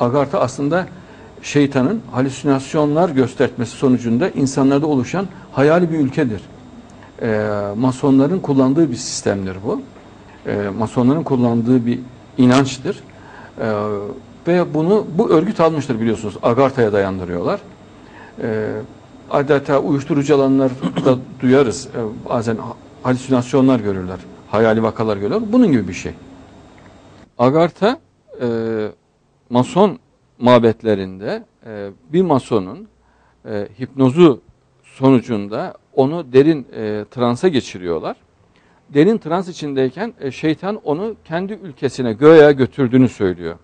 Agartha aslında şeytanın halüsinasyonlar göstermesi sonucunda insanlarda oluşan hayali bir ülkedir. E, masonların kullandığı bir sistemdir bu. E, masonların kullandığı bir inançtır. E, ve bunu bu örgüt almıştır biliyorsunuz. Agartha'ya dayandırıyorlar. E, adeta uyuşturucu alanlar da duyarız. E, bazen halüsinasyonlar görürler. Hayali vakalar görürler. Bunun gibi bir şey. Agartha e, mason mabetlerinde e, bir masonun e, hipnozu sonucunda onu derin e, transa geçiriyorlar. Derin trans içindeyken e, şeytan onu kendi ülkesine göğe götürdüğünü söylüyor.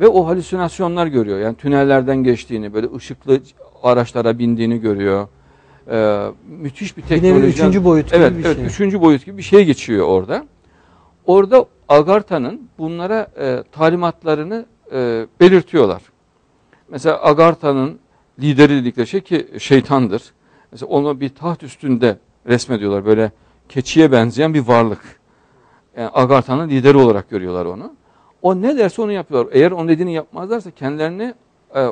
Ve o halüsinasyonlar görüyor. Yani tünellerden geçtiğini, böyle ışıklı araçlara bindiğini görüyor. E, müthiş bir teknoloji. Bir üçüncü boyut gibi evet, bir evet, şey. üçüncü boyut gibi bir şey geçiyor orada. Orada Agartha'nın bunlara e, talimatlarını e, belirtiyorlar. Mesela Agartha'nın lideri dedikleri şey ki şeytandır. Mesela onu bir taht üstünde resmediyorlar. Böyle keçiye benzeyen bir varlık. Yani Agartha'nın lideri olarak görüyorlar onu. O ne derse onu yapıyorlar. Eğer onun dediğini yapmazlarsa kendilerini e,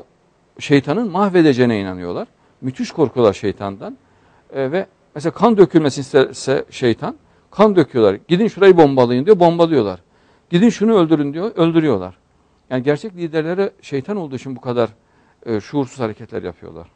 şeytanın mahvedeceğine inanıyorlar. Müthiş korkuyorlar şeytandan. E, ve mesela kan dökülmesini isterse şeytan kan döküyorlar. Gidin şurayı bombalayın diyor, bombalıyorlar. Gidin şunu öldürün diyor, öldürüyorlar. Yani gerçek liderlere şeytan olduğu için bu kadar e, şuursuz hareketler yapıyorlar.